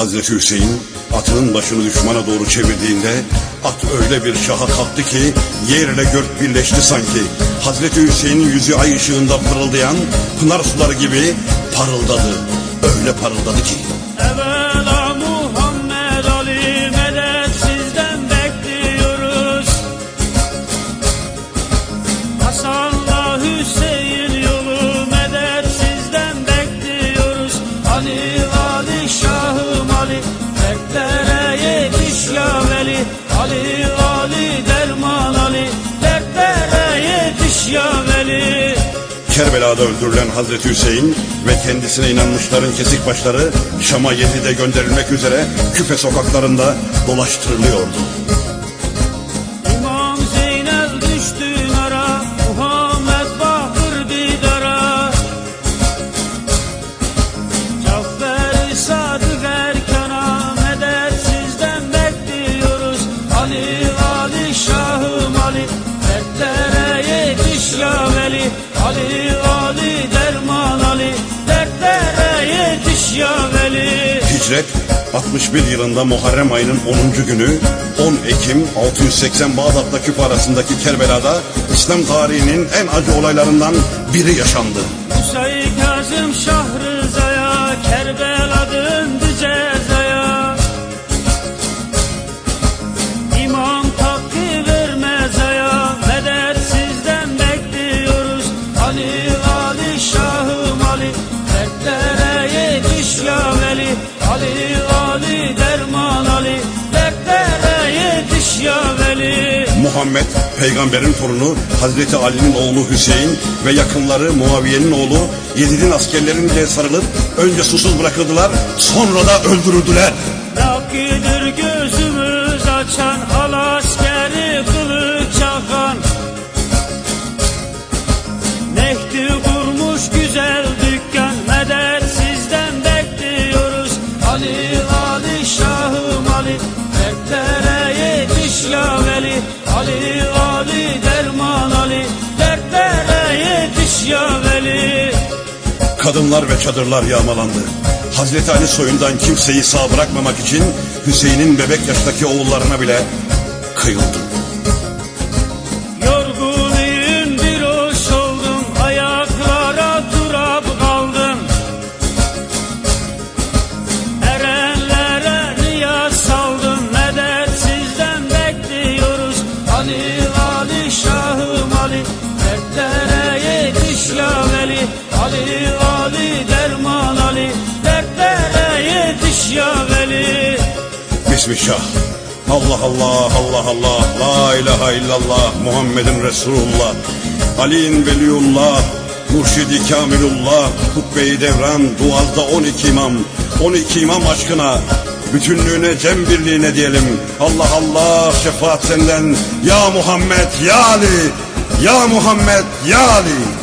Hazreti Hüseyin atının başını düşmana doğru çevirdiğinde at öyle bir şaha kalktı ki yerle gök birleşti sanki. Hazreti Hüseyin'in yüzü ay ışığında pırıldayan pınar suları gibi parıldadı. Öyle parıldadı ki. Evvela Ali Ali derman Ali dertlere yetiş ya veli. Kerbela'da öldürülen Hazreti Hüseyin ve kendisine inanmışların kesik başları Şam'a Yezid'e gönderilmek üzere küpe sokaklarında dolaştırılıyordu. Ali Ali derman Ali Dertlere yetiş ya veli Hicret 61 yılında Muharrem ayının 10. günü 10 Ekim 680 Bağdat'la Küp arasındaki Kerbela'da İslam tarihinin en acı olaylarından biri yaşandı. Musa-i Kazım Şah Ali Ali derman Ali Dertlere yetiş ya veli Muhammed peygamberin torunu Hazreti Ali'nin oğlu Hüseyin ve yakınları Muaviye'nin oğlu Yezid'in askerlerince sarılıp önce susuz bırakıldılar sonra da öldürüldüler. Kadınlar ve çadırlar yağmalandı. Hazreti Ali soyundan kimseyi sağ bırakmamak için Hüseyin'in bebek yaştaki oğullarına bile kıyıldı. Yorgunuyum bir hoş oldum Ayaklara durap kaldım Erenlere niyaz saldım Medet sizden bekliyoruz Ali Ali Şahım Ali Dertlere yetiş ya veli Ali ya veli. Bismillah. Allah Allah Allah Allah. La ilahe illallah Muhammedin Resulullah. Ali'in Veliullah Murşidi Kamilullah Kubbe-i Devran Duazda 12 imam 12 imam aşkına Bütünlüğüne cem birliğine diyelim. Allah Allah şefaat senden. Ya Muhammed Ya Ali. Ya Muhammed Ya Ali